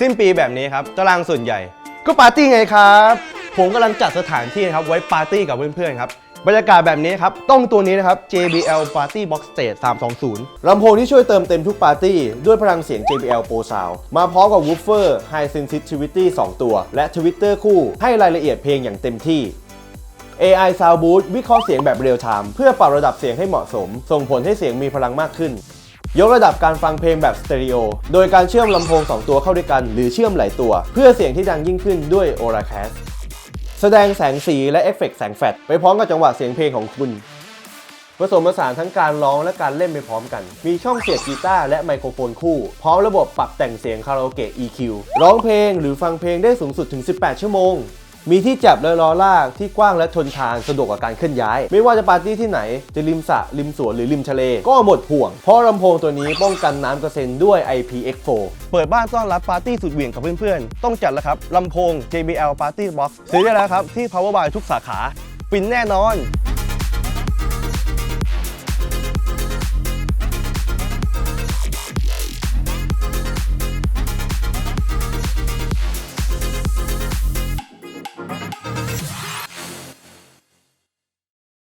สิ้นปีแบบนี้ครับตารางส่วนใหญ่ ก็ปาร์ตี้ไงครับ ผมกำลังจัดสถานที่นะครับไว้ปาร์ตี้กับเพื่อนๆครับบรรยากาศแบบนี้ครับ ต้องตัวนี้นะครับ JBL Party Box Stage 320 ลำโพงที่ช่วยเติมเต็มทุกปาร์ตี้ ด้วยพลังเสียง JBL Pro Sound มาพร้อมกับ Woofer High Sensitivity 2 ตัว และ Twitter คู่ ให้รายละเอียดเพลงอย่างเต็มที่ AI Sound Boost วิเคราะห์เสียงแบบเรียลไทม์เพื่อปรับระดับเสียงให้เหมาะสม ส่งผลให้เสียงมีพลังมากขึ้น ยกระดับการฟังเพลงแบบสเตอริโอ โดยการเชื่อมลำโพง 2 ตัวเข้าด้วยกัน หรือเชื่อมหลายตัว เพื่อเสียงที่ดังยิ่งขึ้นด้วย Auracast แสดงแสงสีและเอฟเฟกต์แสงแฟลชไปพร้อมกับจังหวะเสียงเพลงของคุณผสมผสานทั้งการร้องและการเล่นไปพร้อมกัน มีช่องเสียบกีตาร์และไมโครโฟนคู่ พร้อมระบบปรับแต่งเสียงคาราโอเกะ EQ ร้องเพลงหรือฟังเพลงได้สูงสุดถึง 18 ชั่วโมง มีที่จับและล้อลากที่กว้างและทนทานสะดวกกับการเคลื่อนย้าย ไม่ว่าจะปาร์ตี้ที่ไหน จะริมสระริมสวนหรือริมทะเล ก็หมดห่วง เพราะลำโพงตัวนี้ป้องกันน้ำกระเซ็นด้วย IPX4 เปิดบ้านต้อนรับปาร์ตี้สุดเหวี่ยงกับเพื่อนๆ ต้องจัดแล้วครับลำโพง JBL Party Box ซื้อได้แล้วครับที่ Powerbuy ทุกสาขา ฟินแน่นอน